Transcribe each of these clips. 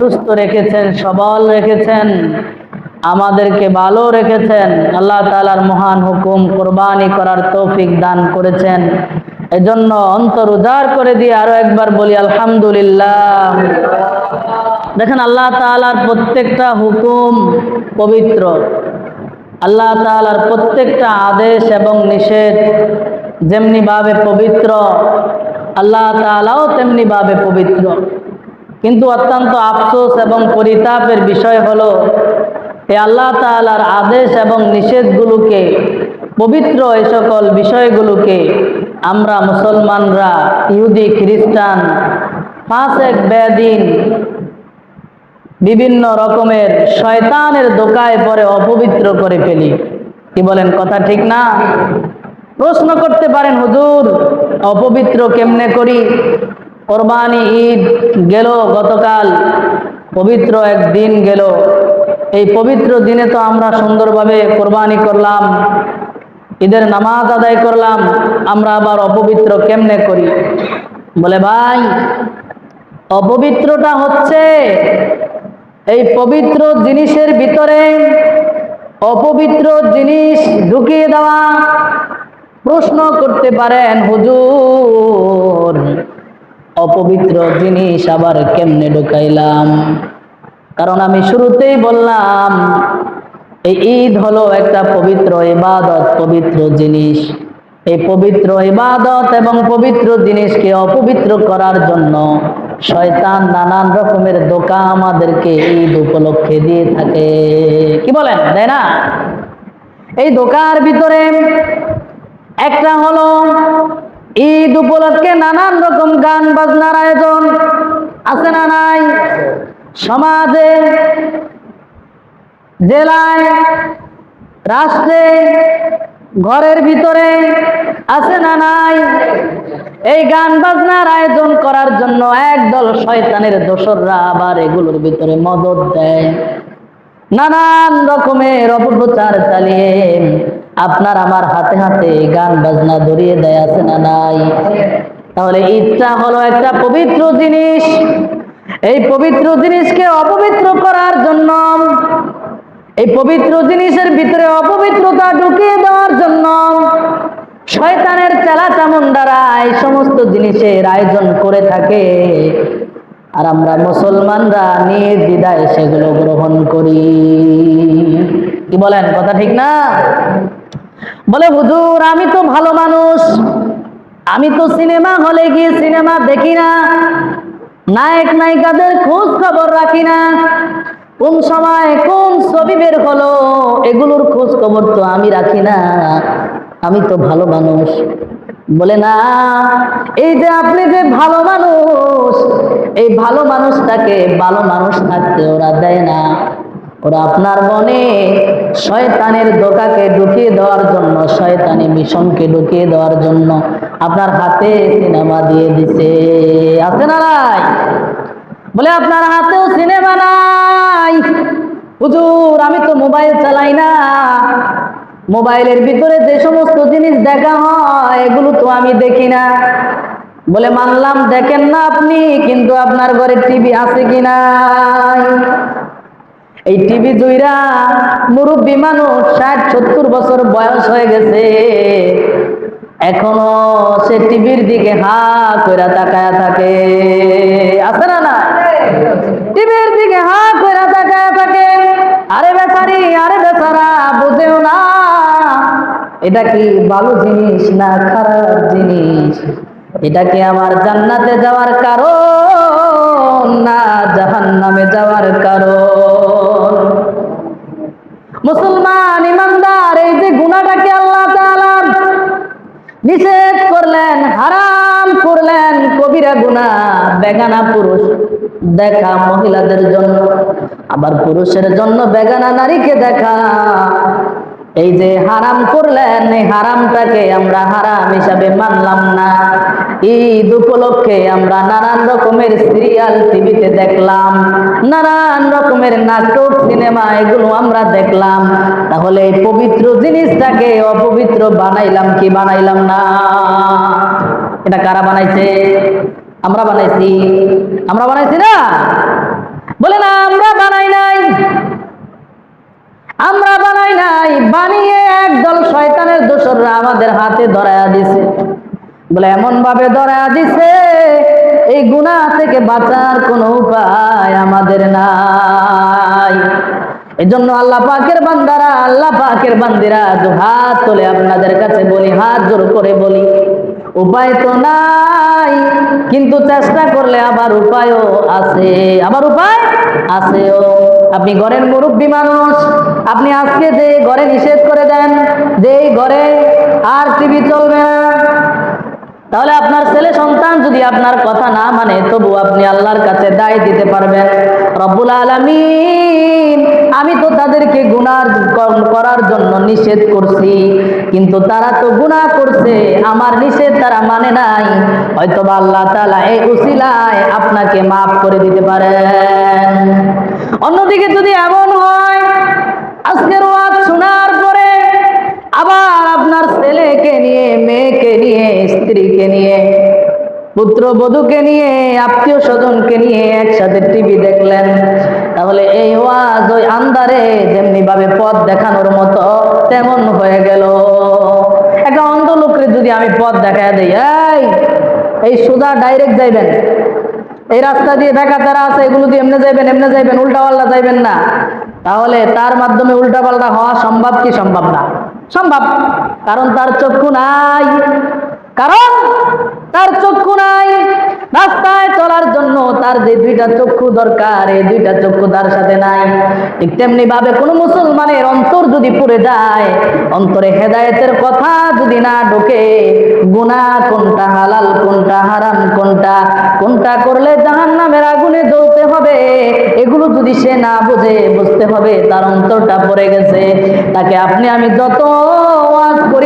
সুস্থ রেখেছেন, সবল রেখেছেন, আমাদেরকে ভালো রেখেছেন। আল্লাহ তালার মহান হুকুম কোরবানি করার তৌফিক দান করেছেন। এজন্য অন্তর উজাড় করে দিয়ে আরও একবার বলি, আলহামদুলিল্লাহ। দেখেন, আল্লাহ তালার প্রত্যেকটা হুকুম পবিত্র। আল্লাহ তালার প্রত্যেকটা আদেশ এবং নিষেধ যেমনিভাবে পবিত্র, আল্লাহ তালাও তেমনিভাবে পবিত্র। কিন্তু অত্যন্ত আফসোস এবং পরিতাপের বিষয় হলো এই আল্লাহ তালার আদেশ এবং নিষেধগুলোকে, পবিত্র এই সকল বিষয়গুলোকে আমরা মুসলমানরা, ইহুদি, খ্রিস্টান, পাঁচ এক বেদিন বিভিন্ন রকমের শয়তানের দোকায় পরে অপবিত্র করে ফেলি। কি বলেন কথা ঠিক না? প্রশ্ন করতে পারেন, হুজুর, অপবিত্র কেমনে করি? কোরবানি ঈদ গেল, গতকাল পবিত্র এক দিন গেল। এই পবিত্র দিনে তো আমরা সুন্দরভাবে কোরবানি করলাম, ঈদের নামাজ আদায় করলাম, আমরা আবার অপবিত্র কেমনে করি? বলে, ভাই, অপবিত্রটা হচ্ছে এই পবিত্র জিনিসের ভিতরে অপবিত্র জিনিস ঢুকিয়ে দেওয়া। প্রশ্ন করতে পারেন হুজুর। অপবিত্র জিনিস আবার কেমনে ঢুকাইলাম? কারণ আমি শুরুতেই বললাম, এই ঈদ হলো একটা পবিত্র ইবাদত, পবিত্র জিনিস। এই পবিত্র ইবাদত এবং পবিত্র জিনিসকে অপবিত্র করার জন্য শয়তান নানান রকমের দোকা আমাদেরকে ঈদ উপলক্ষে দিয়ে থাকে। কি বলেন, তাই না? এই দোকার ভিতরে একটা হলো ঈদ উপলক্ষে নানান রকম গান বাজনার আয়োজন। আছে না নাই? সমাজে, জেলায়, রাষ্ট্রে, ঘরের ভিতরে আছে না নাই? এই গান বাজনার আয়োজন করার জন্য একদল শয়তানের দোসররা আবার এগুলোর ভিতরে মদত দেয়। নানান রকমের অপপ্রচার চালিয়ে আপনার আমার হাতে হাতে গান বাজনা ধরিয়ে দেয় আছে না নাই? তাহলে ইচ্ছা হলো একটা পবিত্র জিনিস। এই পবিত্র জিনিসকে অপবিত্র করার জন্য, এই পবিত্র জিনিসের ভিতরে অপবিত্রতা ঢুকিয়ে দেওয়ার জন্য শয়তানের চেলা চামুন্ডারা এই সমস্ত জিনিসের আয়োজন করে থাকে। আর আমরা মুসলমানরা নির্দ্বিধায় সেগুলো গ্রহণ করি। কি বলেন, কথা ঠিক না? বলে, হুজুর, আমি তো ভালো মানুষ। আমি তো সিনেমা হলে গিয়ে সিনেমা দেখি না। নায়ক, নায়িকাদের খোঁজ খবর রাখি না। কোন সময় কোন ছবি বের হলো, এগুলোর খোঁজ খবর তো আমি রাখি না। আমি তো ভালো মানুষ। বলে, না, এই যে আপনি যে ভালো মানুষ, এই ভালো মানুষটাকে ভালো মানুষ থাকতে ওরা দেয় না। ওরা আপনার মনে শয়তানের দোকাকে ঢুকিয়ে দেওয়ার জন্য, শয়তানি মিশনকে ঢুকিয়ে দেওয়ার জন্য আপনার হাতে সিনেমা দিয়ে দিছে। আছে না নাই? বলে, আপনার হাতেও সিনেমা নাই। হুজুর, আমি তো মোবাইল চালাই না। মোবাইলের ভিতরে যে সমস্ত জিনিস দেখা হয়, এগুলো তো আমি দেখি না। বলে, মানলাম দেখেন না আপনি, কিন্তু আপনার ঘরে টিভি আছে কি নাই? এই টিভি দুইরা মুরব্বী মানুষ ষাট, সত্তর বছর বয়স হয়ে গেছে। এখনও সে টিভির দিকে হা কইরা তাকায়া থাকে। আছে না না টিভির দিকে হা কইরা তাকায়া থাকে। আরে বেচারি, আরে বেচারা, বুঝেও না। এটা কি ভালো জিনিস না খারাপ জিনিস? এটা কি আমার জান্নাতে যাওয়ার কারণ না জাহান্নামে যাওয়ার কারণ? মুসলমান ইমানদার, এই যে গুণাটাকে আল্লাহ নিষেধ করলেন, হারাম করলেন, কবিরা গুণা বেগানা পুরুষ, দেখা মহিলাদের জন্য, আবার পুরুষের জন্য বেগানা নারীকে দেখা। এই যে হারাম করলেন, এই হারামটাকে আমরা হারাম হিসাবে মানলাম না। ঈদ উপলক্ষে আমরা নানান রকমের সিরিয়াল, টিভিতে দেখলাম, নানান রকমের নাটক, সিনেমা এগুলো আমরা দেখলাম। তাহলে এই পবিত্র জিনিসটাকে অপবিত্র বানাইলাম কি বানাইলাম না? এটা কারা বানাইছে? আমরা বানাইছি। আমরা বানাইছি না? বলে না, আমরা বানাই নাই। আমরা বানাই নাই। বানিয়ে একদল শয়তানের দোষররা আমাদের হাতে ধরায়া দিছে। বলে এমন ভাবে ধরায়া দিছে এই গুনাহ থেকে বাঁচার কোনো উপায় আমাদের নাই। এজন্য আল্লাহ পাকের বান্দারা, আল্লাহ পাকের বান্দিরা, দু হাত তোলে আপনাদের কাছে বলি, হাত জোর করে বলি, উপায় তো নাই, কিন্তু চেষ্টা করলে আবার উপায়ও আছে, আবার উপায় আছেও। আপনি ঘরের মুরব্বী মানুষ, আপনি আজকে যে ঘরে নিষেধ করে দেন যে ঘরে আর টিভি চলবে না তাহলে আপনার ছেলে সন্তান যদি আপনার কথা না মানে তবু আপনি আল্লাহর কাছে দায় দিতে পারবেন। রব্বুল আলামিন, আমি তো তাদেরকে গুনার করার জন্য নিষেধ করছি, কিন্তু তারা তো গুনাহ করছে, আমার নিষেধ তারা মানে নাই। হয়তো আল্লাহ তাআলা এই উসিলায় আপনাকে মাফ করে দিতে পারেন। অন্যদিকে যদি এমন হয়, আজকের ওয়াজ শোনার পরে আবার আপনার ছেলেকে নিয়ে স্ত্রীকে নিয়ে পুত্র বধূকে নিয়ে আত্মীয় স্বজনকে নিয়ে একসাথে টিভি দেখলেন। তাহলে এই ওয়াজ ওই আন্দারে যেমনি ভাবে পথ দেখানোর মতো, তেমন হয়ে গেল। একটা অন্ধ লোককে যদি আমি পথ দেখা দিই, এই এই সোজা ডাইরেক্ট যাইবেন। এই রাস্তা দিয়ে দেখা তারা আছে, এগুলো দিয়ে এমনি যাইবেন এমনি যাইবেন উল্টা পাল্টা যাইবেন না। তাহলে তার মাধ্যমে উল্টা পাল্টা হওয়া সম্ভব কি সম্ভব না? সম্ভব, কারণ তার চক্ষু নাই। কারণ তার চক্ষু নাই, রাস্তায় চলার জন্য তার যে দুইটা চক্ষু দরকার, এই দুইটা চক্ষু তার সাথে নাই। ঠিক তেমনি ভাবে কোনো মুসলমানের অন্তর যদি পুড়ে যায়, অন্তরে হেদায়েতের কথা যদি না ঢোকে, গুনাহ কোনটা হালাল, কোনটা হারাম, কোনটা কোনটা করলে জাহান নামের আগুনে জ্বলতে হবে, এগুলো যদি সে না বুঝে, বুঝতে হবে তার অন্তরটা পড়ে গেছে। তাকে আপনি আমি যত ওয়াজ করি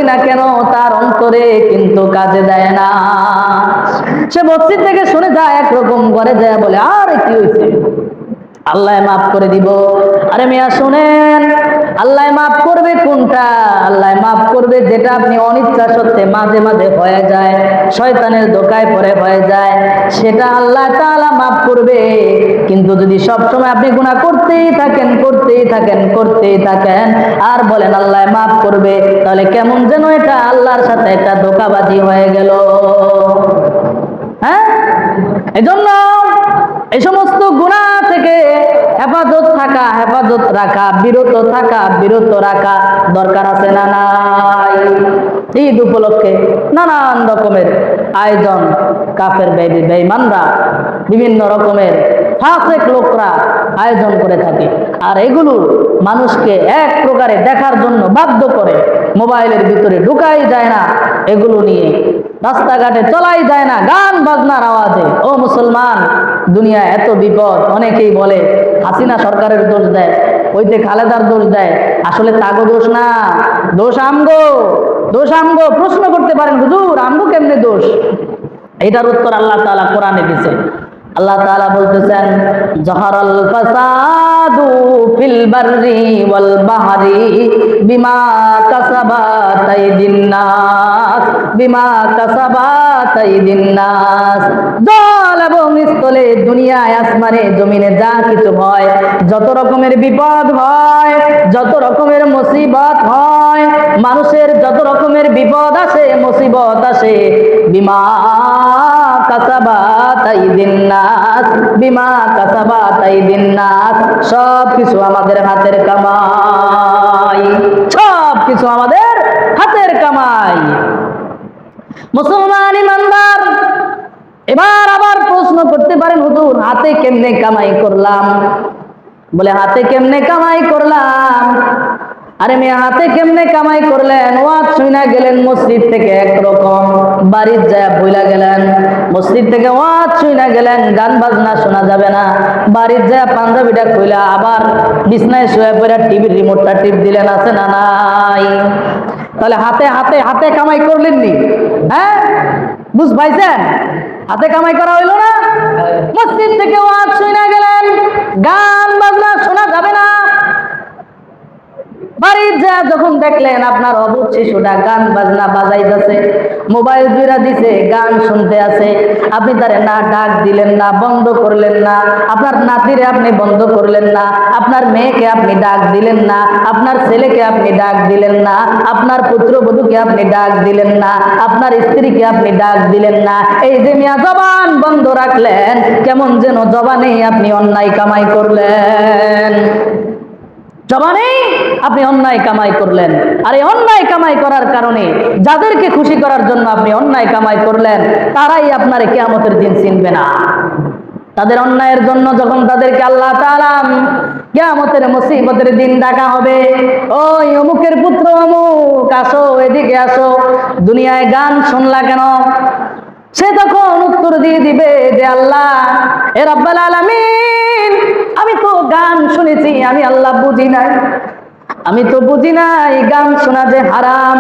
অন্তরে কিন্তু কাজে দেয় না। সে মসজিদ থেকে শুনে যায়, একরকম ঘরে যায়, বলে, আর কি হয়েছে আল্লাহ মাফ করে দিব। আরে মিয়া, শুনেন আল্লাহ মাফ করবে কোনটা? আল্লাহ মাফ করবে যেটা আপনি অনিচ্ছা সত্ত্বে মাঝে মাঝে হয়ে যায়, শয়তানের দোকায় পরে হয়ে যায়, সেটা আল্লাহ তাআলা মাফ করবে। কিন্তু যদি সব সময় আপনি গুনাহ করতেই থাকেন করতেই থাকেন করতেই থাকেন, আর বলেন আল্লাহ মাফ করবে, তাহলে কেমন যেন এটা আল্লাহর সাথে একটা ধোকাবাজি হয়ে গেল। হ্যাঁ? এজন্য এই সমস্ত গুণা হেফাজত থাকা, হেফাজত রাখা, বিরত থাকা, বিরত রাখা দরকার আছে না নাই? ঈদ উপলক্ষে নানান রকমের আয়োজন, কাফের বেবি বেঈমানরা বিভিন্ন রকমের ফাসেক লোকরা আয়োজন করে থাকে। আর এগুলো মানুষকে এক প্রকারে দেখার জন্য বাধ্য করে। মোবাইলের ভিতরে ঢুকাই যায় না। এগুলো নিয়ে রাস্তাঘাটে চলাই যায় না, গান বাজনার আওয়াজে। ও মুসলমান দুনিয়া এত বিপদ, অনেকেই বলে, হাসিনা সরকারের দোষ দেয়, ওইতে খালেদার দোষ দেয়। আসলে তাগো দোষ না। দোষ আমগো দোষ আমগো, প্রশ্ন করতে পারেন, হুজুর, আমগো কেমনে দোষ? এটার উত্তর আল্লাহ তালা কোরআনে দিছে আল্লাহ তাআলা বলতেছেন, জহরাল ফাসাদু ফিল বাররি ওয়াল বাহরি বিমা কাসাবাত আইদিন নাস, বিমা কাসাবাত আইদিন নাস। জল এবং স্থলে, দুনিয়ায়, আসমানে, জমিনে যা কিছু হয়, যত রকমের বিপদ হয়, যত রকমের মুসিবত হয়, মানুষের যত রকমের বিপদ আসে, মুসিবত আসে বিমা কাসাবাত নাস বিমা কাসাবাত নাস সব কিছু আমাদের হাতের কামাই সব কিছু আমাদের হাতের কামাই। মুসলমান ইমানদার, এবার আবার প্রশ্ন করতে পারেন, হুজুর, হাতে কেমনে কামাই করলাম? বলে, হাতে কেমনে কামাই করলাম? আরে মেয়ে, হাতে কেমনে কামাই করলেন? ওয়াজ শুইনা গেলেন মসজিদ থেকে একরকম। বাড়ির যায় বইলা গেলেন। মসজিদ থেকে ওয়াজ শুইনা গেলেন, গান বাজনা শোনা যাবে না। বাড়ির যায় পাঞ্জাবিটা খুইলা আবার বিছনায় শুয়ে পড়ে টিভির রিমোটটা টিপ দিলেন, আছে না নাই? তাহলে হাতে হাতে হাতে কামাই করলেন নি? হ্যাঁ? বুঝ পাইছেন? হাতে কামাই করা হইল না? মসজিদ থেকে ওয়াজ শুইনা গেলেন। গান বাজনা শোনা যাবে না। বাড়ি যা যখন দেখলেন, আপনার অবুধ শিশুটা গান বাজনা বাজাইতেছে, মোবাইল জুড়া দিছে, গান শুনতে আছে। আপনি তারে না ডাক দিলেন না, বন্ধ করলেন না। আপনার নাতিরে আপনি বন্ধ করলেন না, আপনার মেয়েকে আপনি ডাক দিলেন না, আপনার ছেলেকে আপনি ডাক দিলেন না, আপনার পুত্রবধূকে আপনি ডাক দিলেন না, আপনার স্ত্রীকে আপনি ডাক দিলেন না। এই যে মিয়া জবান বন্ধ রাখলেন, কেমন যেন জবানেই আপনি অন্যায় কামাই করলেন। জবানেই আপনি অন্যায় কামাই করলেন। আর এই অন্যায় কামাই করার কারণে যাদেরকে খুশি করার জন্য আপনি অন্যায় কামাই করলেন, তারাই আপনার কেয়ামতের দিন চিনবে না। তাদের অন্যায়ের জন্য যখন তাদেরকে আল্লাহ তাআলা কেয়ামতের মুসিবতের দিন ডাকা হবে, ওই অমুকের পুত্র অমুক, আসো এদিকে আসো। দুনিয়ায় গান শুনলা কেন? সে তখন উত্তর দিয়ে দিবে যে আল্লাহ, এ রব্বাল আলামিন আমি তো গান শুনেছি, আমি আল্লাহ বুঝি নাই। আমি তো বুঝি নাই গান শোনা যে হারাম।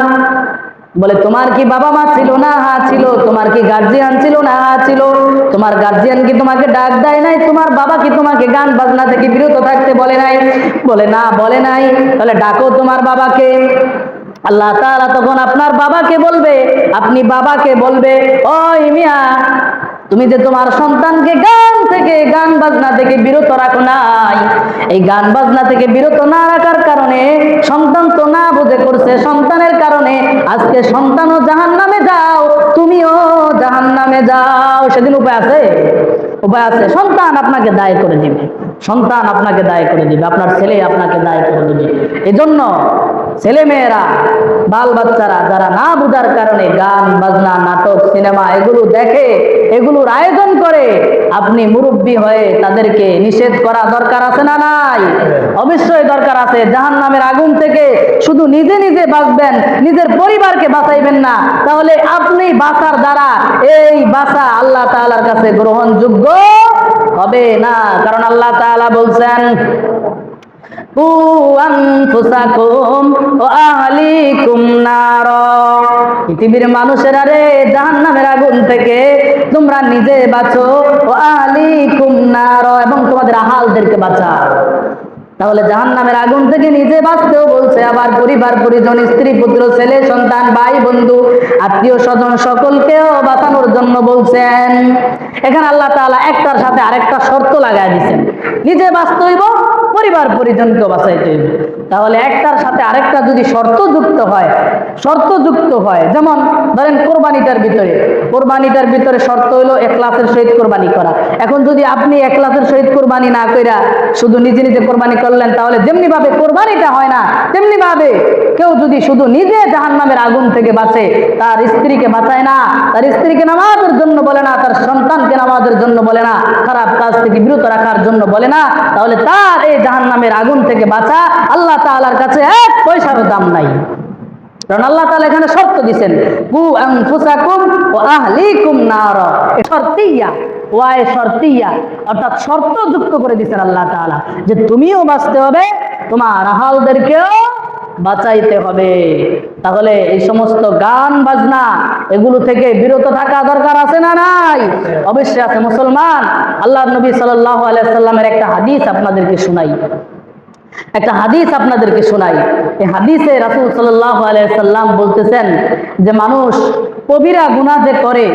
বলে, তোমার কি বাবা মা ছিল না? হা, ছিল। তোমার কি গার্জিয়ান ছিল না? হা, ছিল। তোমার গার্জিয়ান কি তোমাকে ডাক দেয় নাই? তোমার বাবা কি তোমাকে গান বাজনা থেকে বিরত থাকতে বলে নাই? বলে, না, বলে নাই। তাহলে ডাকো তোমার বাবাকে। আল্লাহ তাআলা তখন আপনার বাবাকে বলবে, আপনি বাবাকে বলবে, ওই মিয়া, তুমি যে তোমার সন্তানকে গান থেকে, গান বাজনা থেকে বিরত রাখো নাই এই গান বাজনা থেকে বিরত না রাখার কারণে সন্তান তো না বুঝে করছে সন্তানের কারণে আজকে সন্তানও জাহান নামে যাও, তুমিও জাহান নামে যাও। সেদিন উপায় আছে? উপায় আছে। সন্তান আপনাকে দায় করে দিবে। সন্তান আপনাকে দায় করে দিবে। আপনার ছেলে আপনাকে দায় করে দিবে। এজন্য ছেলে মেয়েরা বাল বাচ্চারা যারা না বুঝার কারণে গান, বাজনা, নাটক, সিনেমা এগুলো দেখে, এগুলোর আয়োজন করে, আপনি মুরব্বী হয়ে তাদেরকে নিষেধ করা দরকার আছে না নাই? অবশ্যই দরকার আছে। জাহান নামের আগুন থেকে শুধু নিজে নিজে বাঁচবেন, নিজের পরিবারকে বাঁচাইবেন না। তাহলে আপনি বাঁচার দ্বারা এই বাঁচা আল্লাহ তাআলার কাছে গ্রহণযোগ্য হবে না। কারণ আল্লাহ তাআলা বলছেন কু আনফুসাকুম পৃথিবীর মানুষেরা রে, জাহান্নামের আগুন থেকে তোমরা নিজে বাঁচো। ও আহলিকুম নার, এবং তোমাদের আহালদেরকে বাঁচাও। তাহলে জাহান্নামের আগুন থেকে নিজে বাঁচতেও বলছে আবার পরিবার, পরিজন, স্ত্রী, পুত্র, ছেলে, সন্তান, ভাই, বন্ধু, আত্মীয় স্বজন সকলকেও বাঁচানোর জন্য বলছেন। এখানে আল্লাহ তাআলা একটার সাথে আরেকটা শর্ত লাগাই দিচ্ছেন নিজে বাঁচতে হইব পরিবার পরিজনকেও বাঁচাইতে হইব। তাহলে একটার সাথে আরেকটা যদি শর্ত যুক্ত হয় শর্ত যুক্ত হয়, যেমন ধরেন কোরবানিটার ভিতরে কোরবানিটার ভিতরে শর্ত হইল একলাসের সহিত কোরবানি করা। এখন যদি আপনি একলাসের সহিত কোরবানি না কইরা শুধু নিজে নিজে কোরবানি করলেন, তাহলে যেমনি ভাবে কোরবানিটা হয় না তেমনি ভাবে কেউ যদি শুধু নিজে জাহান্নামের আগুন থেকে বাঁচে, তার স্ত্রীকে বাঁচায় না, তার স্ত্রীকে নামাজের জন্য বলে না, তার সন্তানকে নামাজের জন্য বলে না, খারাপ কাজ থেকে বিরত রাখার জন্য বলে না, তাহলে তার এই জাহান্নামের আগুন থেকে বাঁচা আল্লাহ তালার কাছে এক পয়সারও দাম নাই। কারণ আল্লাহ তালা এখানে শর্ত দিচ্ছেন কু আনফুসাকুম ও আহলিকুম নার শর্তিয়া ওয়াই শর্তিয়া। অর্থাৎ শর্ত যুক্ত করে দিচ্ছেন আল্লাহ তাআলা যে তুমিও বাঁচতে হবে, তোমার আহালদেরকেও বাঁচাইতে হবে। তাহলে এই সমস্ত গান, বাজনা এগুলো থেকে বিরত থাকা দরকার আছে না নাই? অবশ্যই আছে। মুসলমান আল্লাহ নবী সাল্লাল্লাহু আলাইহি সাল্লামের একটা হাদিস আপনাদেরকে শোনাই। একটা হাদিস আপনাদেরকে শোনাই। এই হাদিসে রাসূল সাল্লাল্লাহু আলাইহি সাল্লাম বলতেছেন যে, মানুষ কবিরা গুনাহ যে করে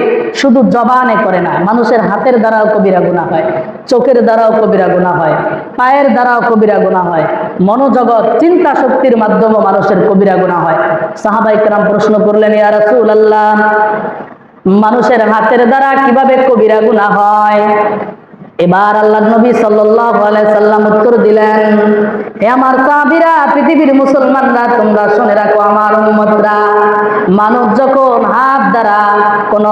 শুধু জবানে করে না, মানুষের হাতের দ্বারাও কবিরা গুণা হয়, চোখের দ্বারাও কবিরা গুণা হয়, পায়ের দ্বারাও কবিরা গুণা হয়, মনোজগৎ, চিন্তা শক্তির মাধ্যমে মানুষের কবিরা গুণা হয়। সাহাবাই কেরাম প্রশ্ন করলেন ইয়ার আল্লাহ মানুষের হাতের দ্বারা কীভাবে কবিরা গুণা হয়? এবার আল্লাহ নবী সাল্লাম উত্তর দিলেন, হে আমার কাবিরা পৃথিবীর মুসলমানরা, তোমরা শুনে রাখো আমার উম্মতরা মানুষ যখন হাত দ্বারা কোন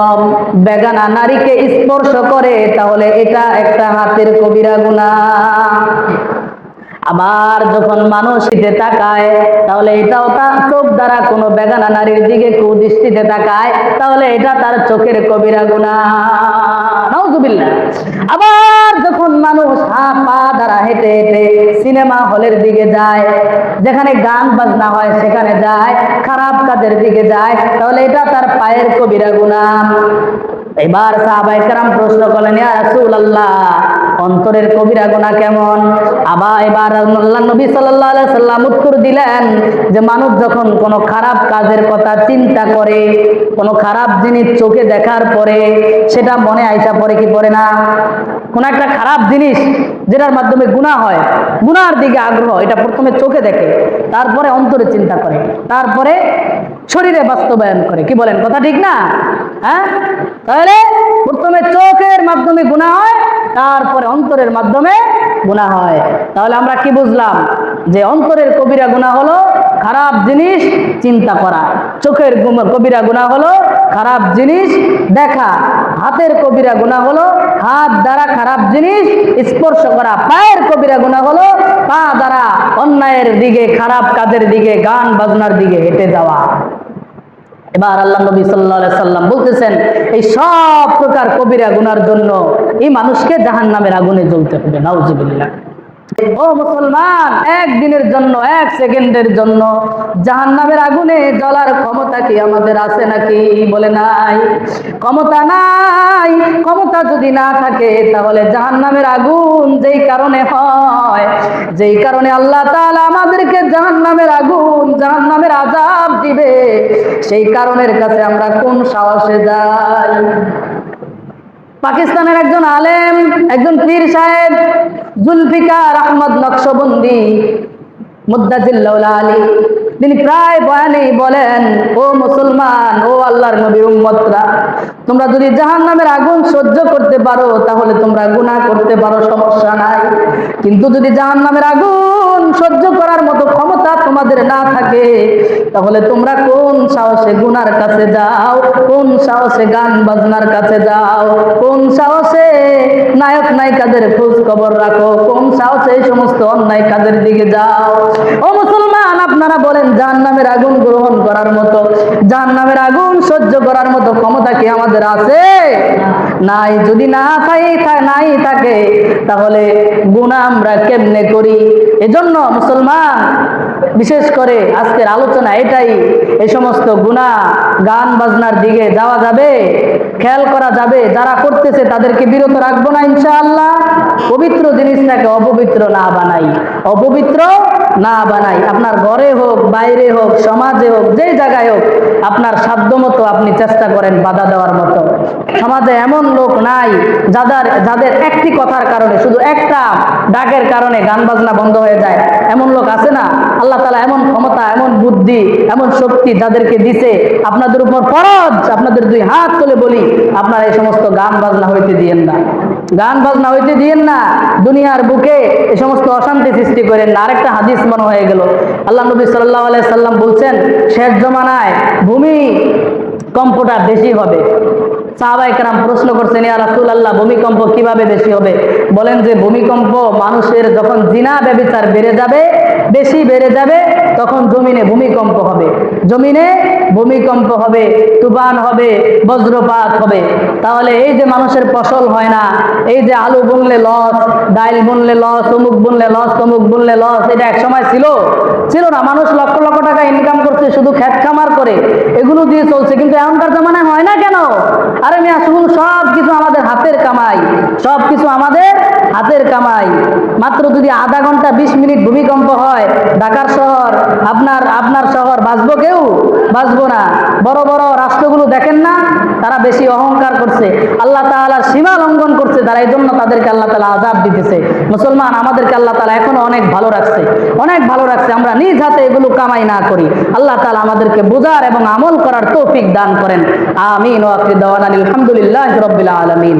বেগানা নারীকে স্পর্শ করে, তাহলে এটা একটা হাতের কবিরা গুনাহ। আবার যখন মানুষ দিকে তাকায়, তাহলে এটাও তার চোখ দ্বারা কোনো বেগানা নারীর দিকে কুদৃষ্টিতে তাকায়, তাহলে এটা তার চোখের কবিরা গুণা। আবার যখন মানুষ হাত পা দ্বারা হেঁটে হেঁটে সিনেমা হলের দিকে যায়, যেখানে গান বাজনা হয় সেখানে যায়, খারাপ কাজের দিকে যায়, তাহলে এটা তার পায়ের কবিরা গুণা। এবার সাহাবাই কারাম প্রশ্ন করলেন, ইয়া রাসূলুল্লাহ, অন্তরের কবিরা গুনাহ কেমন? আবার এবার সাল্লাম উত্তর দিলেন যে মানুষ যখন কোনো খারাপ কাজের কথা চিন্তা করে, কোনো খারাপ জিনিস চোখে দেখার পরে, সেটা মনে আইসা পড়ে কি পড়ে না? কোন একটা খারাপ জিনিস যেটার মাধ্যমে গুনাহ হয় গুনার দিকে আগ্রহ, এটা প্রথমে চোখে দেখে, তারপরে অন্তরে চিন্তা করে, তারপরে শরীরে বাস্তবায়ন করে। কি বলেন, কথা ঠিক না? হ্যাঁ? তাহলে প্রথমে চোখের মাধ্যমে গুনাহ হয়, তারপরে অন্তরের মাধ্যমে গুনাহ হয়। তাহলে আমরা কি বুঝলাম? যে অন্তরের কবিরা গুনাহ হলো খারাপ জিনিস, চিন্তা করা। চোখের কবিরা গুনাহ হলো খারাপ জিনিস, দেখা। হাতের কবিরা গুনাহ হলো হাত দ্বারা খারাপ জিনিস, স্পর্শ করা। পায়ের কবিরা গুনাহ হলো পা দ্বারা অন্যায়ের দিকে, খারাপ কাজের দিকে, গান বাজনার দিকে হেঁটে যাওয়া। এবার আল্লাহ নবী সাল্লাহ সাল্লাম বলতেছেন, এই সব প্রকার কবিরা গুনার জন্য এই মানুষকে জাহান নামের আগুনে জ্বলতে হবে, নাউজুবিল্লাহ। ও মুসলমান একদিনের জন্য, এক সেকেন্ডের জন্য জাহান নামের আগুনে জ্বলার ক্ষমতা কি আমাদের আছে নাকি? বলে নাই। ক্ষমতা নাই। ক্ষমতা যদি না থাকে, তাহলে জাহান নামের আগুন যেই কারণে হয়, যেই কারণে আল্লাহ তাআলা আমাদেরকে জাহান নামের আগুন জাহান নামের আজাব দিবে, সেই কারণের কাছে আমরা কোন সাহসে যাই? পাকিস্তানের একজন আলেম, একজন পীর সাহেব, জুলফিকার আহমদ নকশবন্দি মুদাজিল্লাউল আলী। তিনি প্রায় বয়ানেই বলেন, ও মুসলমান, ও আল্লাহর নবী উম্মতরা, তোমরা যদি জাহান নামের আগুন সহ্য করতে পারো, তাহলে তোমরা গুনাহ করতে পারো, সমস্যা নাই। কিন্তু যদি জাহান নামের আগুন সহ্য করার মতো ক্ষমতা তোমাদের না থাকে। তাহলে তোমরা কোন সাহসে গুনার কাছে যাও, কোন সাহসে গান বাজনার কাছে যাও, কোন সাহসে নায়ক নায়িকাদের খোঁজ খবর রাখো, কোন সাহসে এই সমস্ত অন্যায় কাজের দিকে যাও। ও মুসলমান, আপনারা বলেন, জাহান্নামের আগুন গ্রহণ করার মতো, জাহান্নামের আগুন সহ্য করার মতো ক্ষমতা কি আমাদের আছে? নাই, যদি না থাকে নাই থাকে, তাহলে গুনাহ আমরা কেমনে করি? এজন্য মুসলমান। বিশেষ করে আজকের আলোচনা এটাই, এই সমস্ত গুণা গান বাজনার দিকে যাওয়া যাবে, খেয়াল করা যাবে, যারা করতেছে তাদেরকে বিরত রাখব না ইনশাআল্লাহ। পবিত্র জিনিসটাকে অপবিত্র না বানাই, অপবিত্র না বানাই। আপনার ঘরে হোক, বাইরে হোক, সমাজে হোক, যেই জায়গায় হোক, আপনার সাধ্য মতো আপনি চেষ্টা করেন বাধা দেওয়ার মতো। সমাজে এমন লোক নাই, যাদের যাদের একটি কথার কারণে, শুধু একটা ডাকের কারণে গান বাজনা বন্ধ হয়ে যায়। এমন লোক আছে না? আল্লাহ তালা এমন ক্ষমতা, এমন বুদ্ধি, এমন শক্তি যাদেরকে দিছে, আপনাদের উপর ফরজ, আপনাদের দুই হাত তুলে বলি, আপনারা এই সমস্ত গান বাজনা হইতে দিয়েন না। গান বাজনা হইতে দিয়েন না, দুনিয়ার বুকে এ সমস্ত অশান্তি সৃষ্টি করেন না। আরেকটা হাদিস মনে হয়ে গেল। আল্লাহ নবী সাল্লাহ আলাই সাল্লাম বলছেন, শেষ জমানায় ভূমি কম্পটা বেশি হবে। সাহাবাইকরাম প্রশ্ন করছেন, ইয়া রাসূল আল্লাহ ভূমিকম্প কীভাবে বেশি হবে? বলেন যে, ভূমিকম্প মানুষের যখন জিনা ব্যবিচার বেড়ে যাবে, বেশি বেড়ে যাবে, তখন জমিনে ভূমিকম্প হবে। জমিনে ভূমিকম্প হবে, তুফান হবে, বজ্রপাত হবে। তাহলে এই যে মানুষের ফসল হয় না, এই যে আলু বুনলে লস ডাইল বুনলে লস অমুক বুনলে লস তমুক বুনলে লস এটা এক সময় ছিল? ছিল না। মানুষ লক্ষ লক্ষ টাকা ইনকাম করছে, শুধু খ্যাত খামার করে। এগুলো দিয়ে চলছে। কিন্তু এখনকার জামানায় হয় না কেন? আরে মিয়া শুনুন সব কিছু আমাদের হাতের কামাই সব কিছু আমাদের হাতের কামাই। মাত্র যদি আধা ঘণ্টা বিশ মিনিট ভূমিকম্প হয় ঢাকার শহর, আপনার আপনার শহর বাঁচবো কেউ? বাঁচব না। বড় বড় রাষ্ট্রগুলো দেখেন না, তারা বেশি অহংকার করছে। আল্লাহ তাআলা সীমা লঙ্ঘন করছে তারা এই জন্য তাদেরকে আল্লাহ তালা আজাব দিতেছে। মুসলমান, আমাদেরকে আল্লাহ তালা এখনও অনেক ভালো রাখছে। অনেক ভালো রাখছে, আমরা নিজ হাতে এগুলো কামাই না করি। আল্লাহ তালা আমাদেরকে বোঝার এবং আমল করার তৌফিক দান করেন। আমিন ওয়াকিদ আলহামদুলিল্লাহ রবিল আলমিন।